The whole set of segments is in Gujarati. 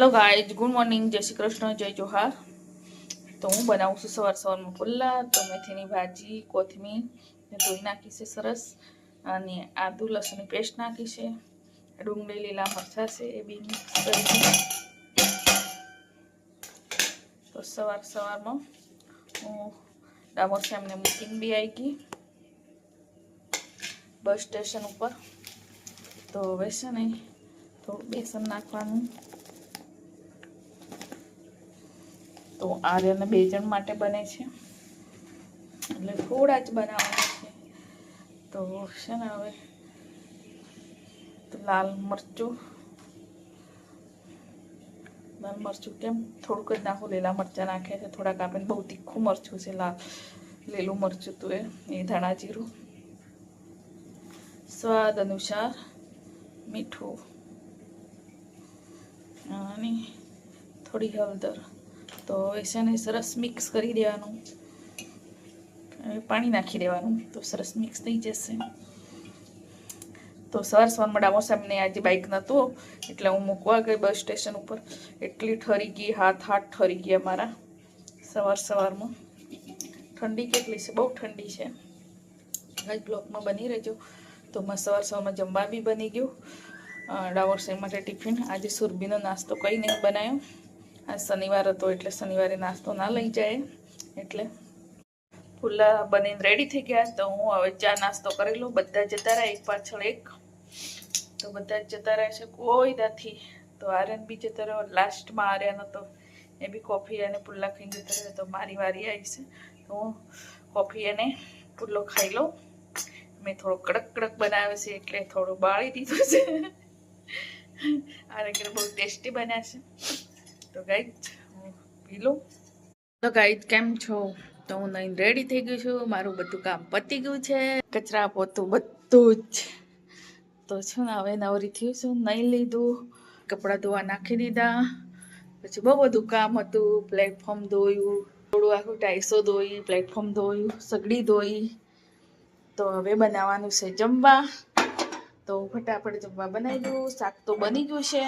હેલો ગાઈઝ ગુડ મોર્નિંગ જય શ્રી કૃષ્ણ. જય જોહાર. તો હું બનાવું છું સવાર સવારમાં પુલ્લા તો મેથીની ભાજી, કોથમીર, ને ધોઈ નાખી છે સરસ. અને આદુ, લસણની પેસ્ટ નાખી છે. ડુંગળી, લીલા મરચાં છે એ બી મિક્સ કરી તો સવાર સવારમાં હું ડામોર શ્યામને મૂકીને બી આવી ગઈ. બસ સ્ટેશન ઉપર. તો હવે છે ને થોડું બેસન નાખવાનું. તો આર્યને બે જણ માટે બને છે. એટલે થોડા જ બનાવવાના છે. તો છે ને હવે તો લાલ મરચું. લાલ મરચું કેમ? થોડુંક જ નાખું. લીલા મરચાં નાખ્યા છે. થોડાક આપીને બહુ તીખું મરચું છે. લાલ, લીલું મરચું તો એ ધાણા જીરું. સ્વાદ અનુસાર મીઠું. અને થોડી હળદર. તો એને સરસ મિક્સ કરી દેવાનું. પાણી નાખી દેવાનું. તો સરસ મિક્સ થઈ જશે. તો સવાર સવારમાં ડામો સાહેબને આજે બાઇક નહોતું એટલે હું મૂકવા ગઈ બસ સ્ટેશન ઉપર. એટલી ઠરી ગઈ, હાથ હાથ ઠરી ગયા મારા સવાર સવારમાં. ઠંડી કેટલી છે? બહુ ઠંડી છે. આજ બ્લોકમાં બની રહેજો. તો મેં સવાર સવારમાં જમવા બી બની ગયું. ડાવર માટે ટિફિન. આજે સુરબીનો નાસ્તો કંઈ નહીં બનાવ્યો આજ શનિવાર હતો એટલે શનિવારે નાસ્તો ના લઈ જાય. એટલે ફુલ્લા બનીને રેડી થઈ ગયા. તો હું હવે ચા નાસ્તો કરી લઉં. બધા જતા રહ્યા, એક પાછળ એક. તો બધા જતા રહ્યા છે. કોઈ નથી. તો આર્યન બી જતા રહ્યો. લાસ્ટમાં આર્યન હતો એ બી કોફી અને પુલ્લા ખાઈને જતો રહ્યો. તો મારી વારી આવી છે. તો હું કોફી અને પુલ્લો ખાઈ લઉં. મેં થોડો કડક કડક બનાવ્યો છે એટલે થોડું બાળી દીધું છે. આરે બહુ ટેસ્ટી બન્યા છે. તો ગાઈડ પી લઉં તો ગાઈડ કેમ છો? તો હું નહીં રેડી થઈ ગયું છું. મારું બધું કામ પતી ગયું છે. કચરા પોતું બધું જ. તો છું ને, હવે નવરી થયું છું. નહીં લીધું. કપડાં ધોવા નાખી દીધા. પછી બહુ બધું કામ હતું. પ્લેટફોર્મ ધોયું. થોડું આખું ટાઈસો ધોઈ પ્લેટફોર્મ ધોયું, સગડી ધોઈ. તો હવે બનાવવાનું છે જમવા. તો ફટાફટ જમવા બનાવી દઉં. શાક તો બની ગયું છે.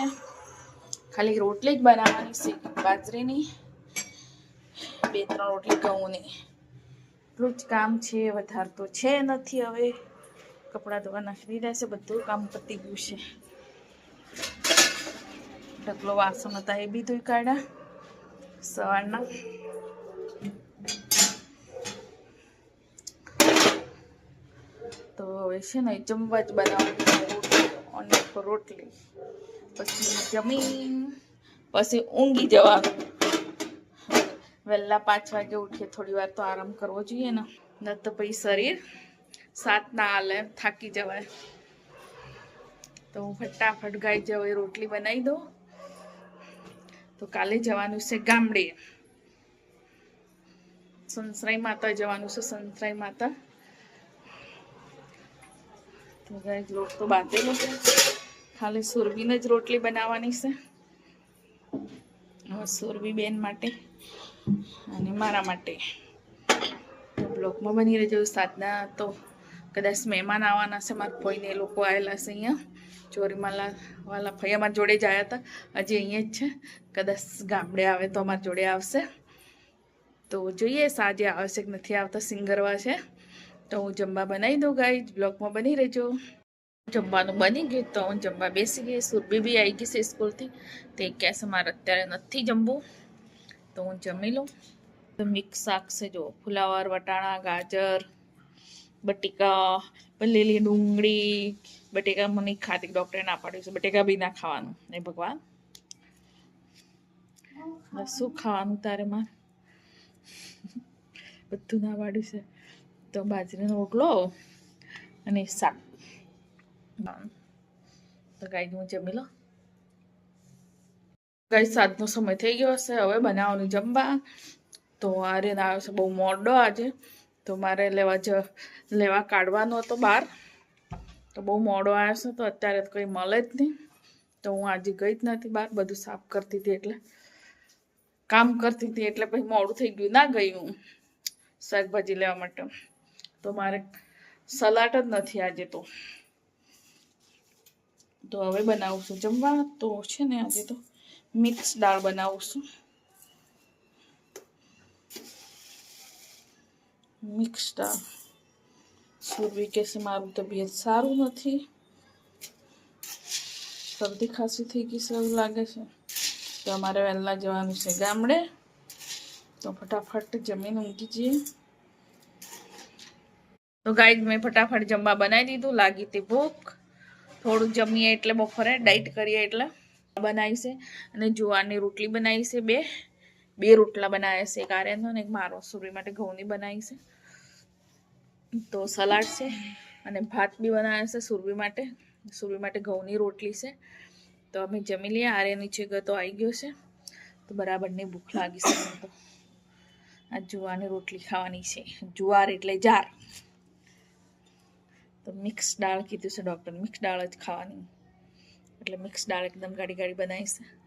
ખાલી રોટલી જ બનાવવાની છે. બાજરીની બે, ત્રણ રોટલી ઘઉંની. એટલું જ કામ છે, વધારે તો છે નથી હવે. કપડાં ધોવા નાખી રહેશે બધું કામ પતી ગયું છે. ઢગલો વાસણ હતા એ બી ધોઈ કાઢ્યા સવારના. તો હવે છે ને જમવા જ બનાવવાની રોટલી. પછી જમીન. પછી ઊંઘી જવા વહેલા પાંચ વાગે ઉઠીએ, થોડી વાર તો આરામ કરવો જોઈએ ને. ન તો પછી શરીર સાત ના હાલે, થાકી જવાય. તો હું ફટાફટ ગાઈ જવાય, રોટલી બનાવી દઉં. તો કાલે જવાનું છે ગામડે. સંસરાઈ માતા જવાનું છે સંસરાઈ માતા. તો ગાય લોટ તો બાંધેલો છે. ખાલી સુરબીને જ રોટલી બનાવવાની છે. હવે સુરભી બેન માટે અને મારા માટે. બ્લોકમાં બની રહેજો. સાતના તો કદાચ મહેમાન આવવાના છે. મારા ફોઈને એ લોકો આવેલા છે અહીંયા. ચોરીમાલા વાલા ફઈ અમારા જોડે જ આવ્યા હતા. હજી અહીંયા જ છે. કદાચ ગામડે આવે તો અમારા જોડે આવશે. તો જોઈએ, સાંજે આવશે કે નથી આવતા. સિંગરવા છે. તો હું જમવા બનાવી દઉં ગાઈ બ્લોકમાં બની રહેજો. જમવાનું બની ગયું તો હું જમવા બેસી ગઈ. સુરભી બી આવી ગઈ છે સ્કૂલથી. તે કહે છે, મારે અત્યારે નથી જમવું. તો હું જમી લઉં. તો મિક્સ શાક છે જો ફુલાવર, વટાણા, ગાજર, બટેકા લીલી ડુંગળી. બટેકા મને ખાતી, ડૉક્ટરે ના પાડ્યું છે. બટેકા બી ના ખાવાનું. એ ભગવાન? શું ખાવાનું તારે માં? બધું ના પાડ્યું છે. તો બાજરીનો રોટલો અને શાક. તો ગાઈ હું જમી લો ગાઈ સાતનો સમય થઈ ગયો હશે હવે બનાવવાનું જમવા તો આર્યન આવ્યો છે બહુ મોડો આજે તો મારે લેવા જ લેવા કાઢવાનો હતો બહાર તો બહુ મોડો આવ્યો છે તો અત્યારે તો કંઈ મળે જ નહીં તો હું આજે ગઈ જ નથી બહાર બધું સાફ કરતી હતી એટલે કામ કરતી હતી એટલે પછી મોડું થઈ ગયું ના ગઈ હું શાકભાજી લેવા માટે તો મારે સલાડ જ નથી આજે તો તો હવે બનાવું છું જમવા તો છે ને આજે તો મિક્સ દાળ બનાવું છું મિક્સ દાળ. સુરભી કે છે, મારું તબિયત સારું નથી. શરદી ખાંસી થઈ ગઈ છે એવું લાગે છે. તો અમારે વહેલા જવાનું છે ગામડે. તો ફટાફટ જમીન ઊંઘી જઈએ. તો ગાઈડ મેં ફટાફટ જમવા બનાવી દીધું. લાગી હતી ભૂખ. થોડું જમીએ એટલે બપોરે, ડાઈટ કરીએ એટલે બનાવી છે. અને જુવારની રોટલી બનાવી છે બે. બે રોટલા બનાવ્યા છે. એક આર્યનો અને એક મારો. સુરી માટે ઘઉંની બનાવી છે. તો સલાડ છે અને ભાત બી બનાવ્યા છે સુરભી માટે. સુરભી માટે ઘઉંની રોટલી છે. તો અમે જમી લઈએ. આર્ય નીચે ગયો તો આવી ગયો છે. તો બરાબરની ભૂખ લાગી છે. તો આ જુવારની રોટલી ખાવાની છે. જુવાર એટલે જાર. તો મિક્સ દાળ કીધું છે ડૉક્ટર મિક્સ દાળ જ ખાવાની. એટલે મિક્સ દાળ એકદમ ગાડી ગાડી બનાવી છે